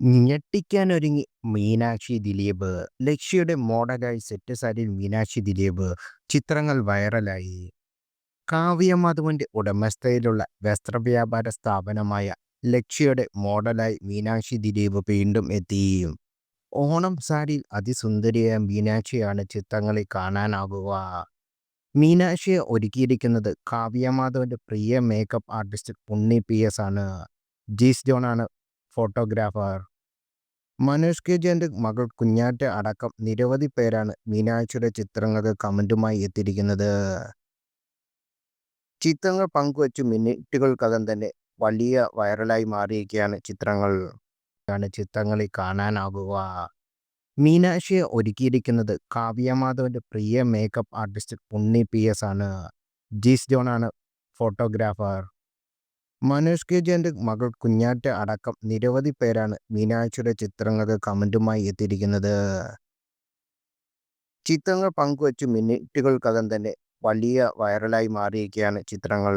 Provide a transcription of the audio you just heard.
ഞെട്ടിക്കാനൊരുങ്ങി മീനാക്ഷി ദിലീപ്. ലക്ഷ്യയുടെ മോഡലായി സെറ്റ് സാരിയിൽ മീനാക്ഷി ദിലീപ്. ചിത്രങ്ങൾ വൈറലായി. കാവ്യ മാധവന്റെ ഉടമസ്ഥയിലുള്ള വസ്ത്രവ്യാപാര സ്ഥാപനമായ ലക്ഷ്യയുടെ മോഡലായി മീനാക്ഷി ദിലീപ് വീണ്ടും എത്തി. ഓണം സാരിയിൽ അതിസുന്ദരിയായ മീനാക്ഷിയാണ് ചിത്രങ്ങളിൽ കാണാനാകുക. മീനാക്ഷിയെ ഒരുക്കിയിരിക്കുന്നത് കാവ്യ മാധവന്റെ പ്രിയ makeup artist Unni P S ആണ്. ജീസ് ജോണാണ് ഫോട്ടോഗ്രാഫർ. മനോജ് കെ ജയന്റെ മകൾ കുഞ്ഞാറ്റ അടക്കം നിരവധി പേരാണ് മീനാഴ്ചയുടെ ചിത്രങ്ങൾക്ക് കമന്റുമായി എത്തിയിരിക്കുന്നത്. ചിത്രങ്ങൾ പങ്കുവച്ച് മിനിറ്റുകൾക്കകം തന്നെ വലിയ വൈറലായി മാറിയിരിക്കുകയാണ് ചിത്രങ്ങൾ. ാണ് ചിത്രങ്ങളിൽ കാണാനാകുക. മീനാക്ഷിയെ ഒരുക്കിയിരിക്കുന്നത് കാവ്യ മാധവന്റെ പ്രിയ makeup artist Unni P S ആണ്. ജീസ് ജോണാണ് ഫോട്ടോഗ്രാഫർ. മനോജ് കെ ജയന്റെ മകൾ കുഞ്ഞാറ്റ അടക്കം നിരവധി പേരാണ് മീനാഴ്ചയുടെ ചിത്രങ്ങൾക്ക് കമന്റുമായി എത്തിയിരിക്കുന്നത്. ചിത്രങ്ങൾ പങ്കുവച്ച് മിനിറ്റുകൾക്കകം തന്നെ വലിയ വൈറലായി മാറിയിരിക്കുകയാണ് ചിത്രങ്ങൾ.